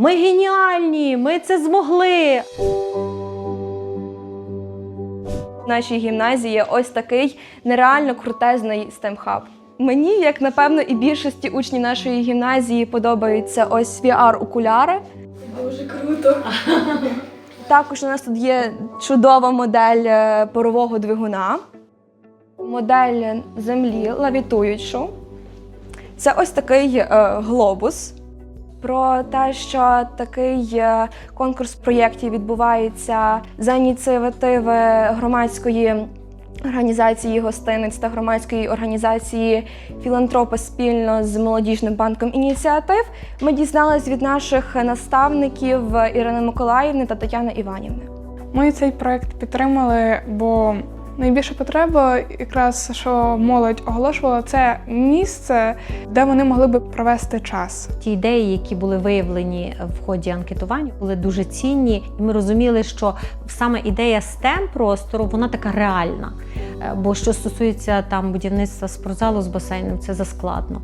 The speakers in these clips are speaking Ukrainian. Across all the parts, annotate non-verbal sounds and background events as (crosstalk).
Ми геніальні! Ми це змогли! В нашій гімназії є ось такий нереально крутезний STEM-хаб. Мені, як напевно, і більшості учнів нашої гімназії подобаються ось VR-окуляри. Дуже круто. (laughs) Також у нас тут є чудова модель е, парового двигуна, модель землі лавітуючу. Це ось такий е, глобус. Про те, що такий е, конкурс проєктів відбувається за ініціативи громадської організації гостиниць та громадської організації Філантропи спільно з молодіжним банком ініціатив. Ми дізналися від наших наставників Ірини Миколаївни та Тетяни Іванівни. Ми цей проект підтримали, бо найбільша потреба, якраз що молодь оголошувала, це місце, де вони могли би провести час. Ті ідеї, які були виявлені в ході анкетування, були дуже цінні, і ми розуміли, що саме ідея STEM простору вона така реальна. Е, Бо що стосується там будівництва спортзалу з басейном, це заскладно.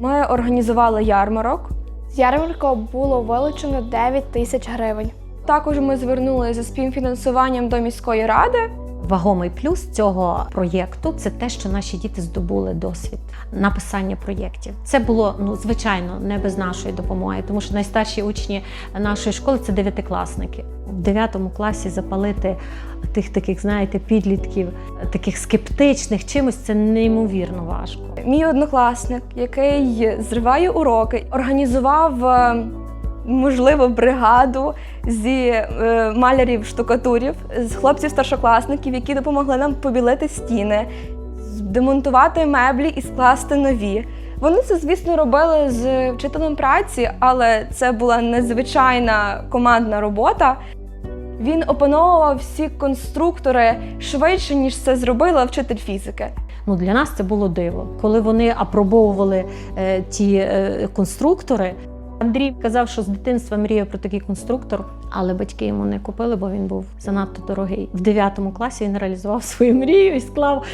Ми організували ярмарок. З ярмарку було вилучено 9 тисяч гривень. Також ми звернулися за співфінансуванням до міської ради. Вагомий плюс цього проєкту це те, що наші діти здобули досвід написання проєктів. Це було ну звичайно не без нашої допомоги, тому що найстарші учні нашої школи це дев'ятикласники. В дев'ятому класі запалити тих таких, знаєте, підлітків, таких скептичних чимось це неймовірно важко. Мій однокласник, який зриває уроки, організував. Можливо, бригаду зі е, малярів-штукатурів, з хлопців-старшокласників, які допомогли нам побілити стіни, демонтувати меблі і скласти нові. Вони це, звісно, робили з вчителем праці, але це була незвичайна командна робота. Він опановував всі конструктори швидше, ніж це зробила вчитель фізики. Ну для нас це було диво, коли вони апробовували е, ті е, конструктори. Андрій казав, що з дитинства мріяв про такий конструктор, але батьки йому не купили, бо він був занадто дорогий. В 9 класі він реалізував свою мрію і склав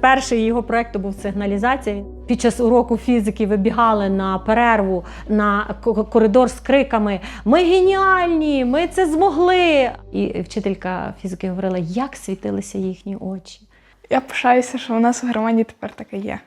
перший його проєкту був сигналізація. Під час уроку фізики вибігали на перерву на коридор з криками: Ми геніальні! Ми це змогли! І вчителька фізики говорила, як світилися їхні очі. Я пишаюся, що у нас у громаді тепер таке є.